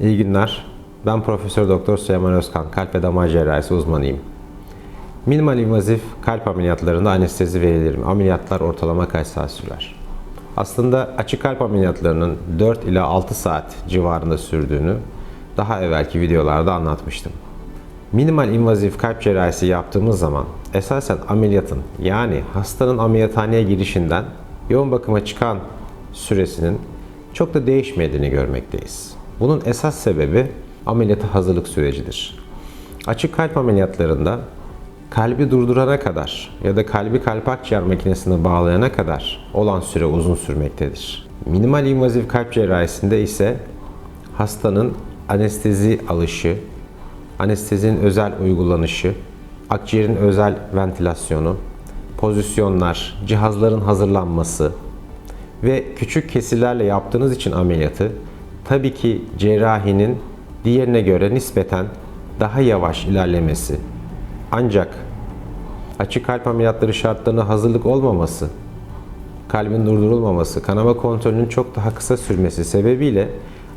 İyi günler. Ben Profesör Doktor Süleyman Özkan, kalp ve damar cerrahisi uzmanıyım. Minimal invazif kalp ameliyatlarında anestezi verilir mi? Ameliyatlar ortalama kaç saat sürer? Aslında açık kalp ameliyatlarının 4 ila 6 saat civarında sürdüğünü daha evvelki videolarda anlatmıştım. Minimal invazif kalp cerrahisi yaptığımız zaman esasen ameliyatın yani hastanın ameliyathaneye girişinden yoğun bakıma çıkan süresinin çok da değişmediğini görmekteyiz. Bunun esas sebebi ameliyata hazırlık sürecidir. Açık kalp ameliyatlarında kalbi durdurana kadar ya da kalbi kalp akciğer makinesine bağlayana kadar olan süre uzun sürmektedir. Minimal invazif kalp cerrahisinde ise hastanın anestezi alışı, anestezinin özel uygulanışı, akciğerin özel ventilasyonu, pozisyonlar, cihazların hazırlanması ve küçük kesirlerle yaptığınız için ameliyatı tabii ki cerrahinin diğerine göre nispeten daha yavaş ilerlemesi. Ancak açık kalp ameliyatları şartlarına hazırlık olmaması, kalbin durdurulmaması, kanama kontrolünün çok daha kısa sürmesi sebebiyle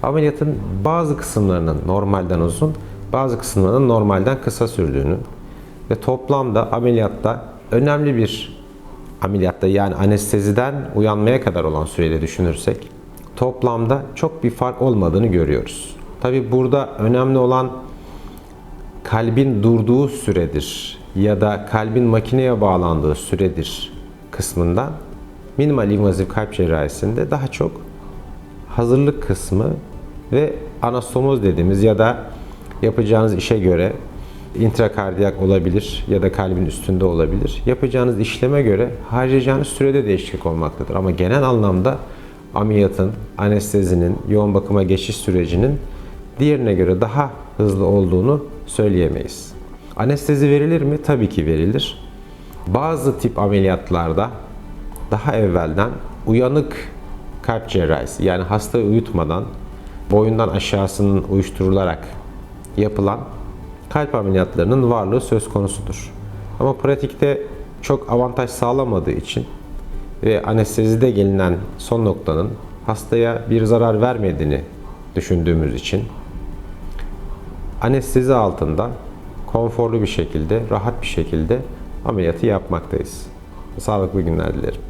ameliyatın bazı kısımlarının normalden uzun, bazı kısımlarının normalden kısa sürdüğünü ve toplamda ameliyatta önemli bir ameliyatta yani anesteziden uyanmaya kadar olan sürede düşünürsek toplamda çok bir fark olmadığını görüyoruz. Tabi burada önemli olan kalbin durduğu süredir ya da kalbin makineye bağlandığı süredir kısmından minimal invazif kalp cerrahisinde daha çok hazırlık kısmı ve anastomoz dediğimiz ya da yapacağınız işe göre intrakardiyak olabilir ya da kalbin üstünde olabilir. Yapacağınız işleme göre harcayacağınız sürede değişiklik olmaktadır. Ama genel anlamda ameliyatın, anestezinin, yoğun bakıma geçiş sürecinin diğerine göre daha hızlı olduğunu söyleyemeyiz. Anestezi verilir mi? Tabii ki verilir. Bazı tip ameliyatlarda daha evvelden uyanık kalp cerrahisi yani hastayı uyutmadan boyundan aşağısının uyuşturularak yapılan kalp ameliyatlarının varlığı söz konusudur. Ama pratikte çok avantaj sağlamadığı için ve anestezide gelinen son noktanın hastaya bir zarar vermediğini düşündüğümüz için anestezi altında konforlu bir şekilde, rahat bir şekilde ameliyatı yapmaktayız. Sağlıklı günler dilerim.